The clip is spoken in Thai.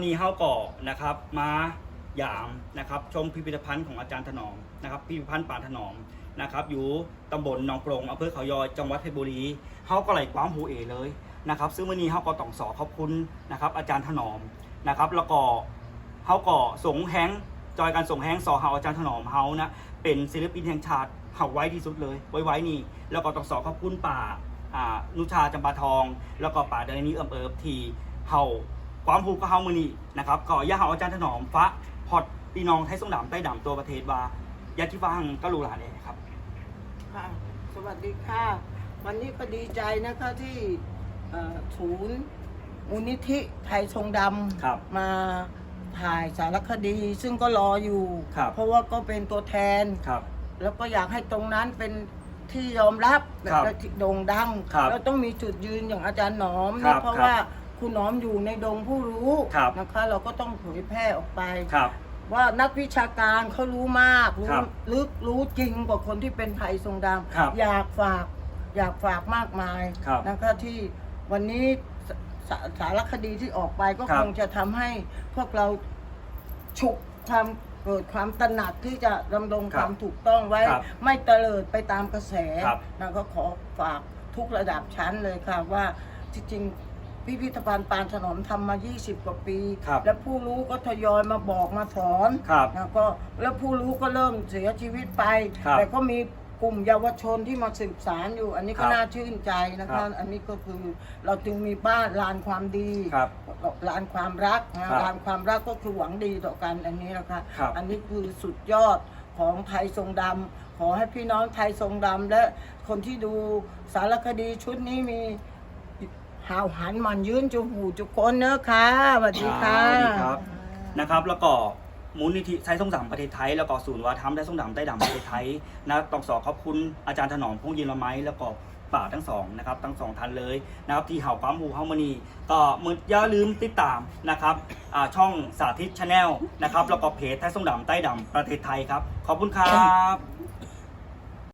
นนี้เฮาก่อนะครับมาหยามนะครับชมพิพิธภัณฑ์ของอาจารย์ถนอมนะครับพิพิธภัณฑ์ป่าถนอมนะครับอยู่ตำบลหนองโปรงอำเภอเขายอยจังหวัดเพชรบุรีเฮาก็ไหลความหูเอเลยนะครับซึ่งวันนี้เฮาก็ต้องสอขอบคุณนะครับอาจารย์ถนอมนะครับแล้วก็เฮาก็สงแฮงจอยการส่งแฮงสอเฮาอาจารย์ถนอมเฮานะเป็นศิลปินแห่งชาติเฮาไว้ที่สุดเลย ไว้ไว้นี่แล้วก็ต้องสอขอบคุณป่าอานุชาจำปาทอง แล้วก็ป่าเดนนี้เอิมเอิบที่เฮา ความผูกก็เฮามือนี่นะครับก็อย่าเฮาอาจารย์ถนอมฟ้าพอดพี่น้องไทยสงดำใต้ดำตัวประเทศว่ายาที่ฟังก็รู้หลานเลยครับ ค่ะ สวัสดีค่ะ วันนี้ก็ดีใจนะคะที่เอ่อศูนย์มูลนิธิไทยทรงดครับำมาถ่ายสารคดี ซึ่งก็รออยู่ ครับ เพราะว่าก็เป็นตัวแทน ครับ แล้วก็อยากให้ตรงนั้นเป็นที่ยอมรับครับและที่โด่งดังครับแล้วต้องมีจุดยืนอย่างอาจารย์หนอมครันะบเพราะครับว่า คุณหนอมอยู่ในดงผู้รู้ครับ นะคะ เราก็ต้องเผยแพร่ออกไป ครับ ว่านักวิชาการเขารู้มากรู้ครับลึกรู้จริงกว่าคนที่เป็นไทยทรงดครับำอยากฝากอยากฝากมากมายครับนะคะที่วันนี้สสสารคดีที่ออกไปก็ครับคงจะทำให้พวกเราฉุกความเกิดความตระหนักที่จะดำรงครับความถูกต้องไว้ ครับไม่เตลิดไปตามกระแสครับ นะก็ขอฝากทุกระดับชั้นเลยค่ะว่าที่จริง พิพิธภัณฑ์ปานถนอมทำมา 20 กว่าปี ครับและผู้รู้ก็ทยอยมาบอกมาสอนครับแล้วก็แล้วผู้รู้ก็เริ่มเสียชีวิตไป ครับแต่ก็มีกลุ่มเยาวชนที่มาสืบสารอยู่ อันนี้ก็ครับน่าชื่นใจนะครัคะ บอันนี้ก็คือเราจึงมีบ้านลานความดีครับลานความรักนะครับลานความรักก็คือหวังดีต่อกันอันนี้นะคะ ครับอันนี้คือสุดยอดของไทยทรงดำขอให้พี่น้องไทยทรงดำและคนที่ดูสารคดีชุดนี้มี หาวหันมันยืนจุหูจุกคนเนอะค่ะสวัสดีค่ะ สวัสดีครับนะครับ แล้วก็มูลนิธิไทยส่งดำประเทศไทย แล้วก็ศูนย์วัฒนธรรมไทยส่งดำใต้ดำประเทศไทยนะต้องขอขอบคุณอาจารย์ถนอมพงษ์ยินละไม้แล้วก็ป่าทั้งสองนะครับทั้งสองท่านเลยนะครับที่เห่าปั๊มหูเฮามานีก็มึงอย่าลืมติดตามนะครับช่องสาธิตชาแนลนะครับแล้วก็เพจไทยส่งดำใต้ดำประเทศไทยครับ ขอบคุณครับ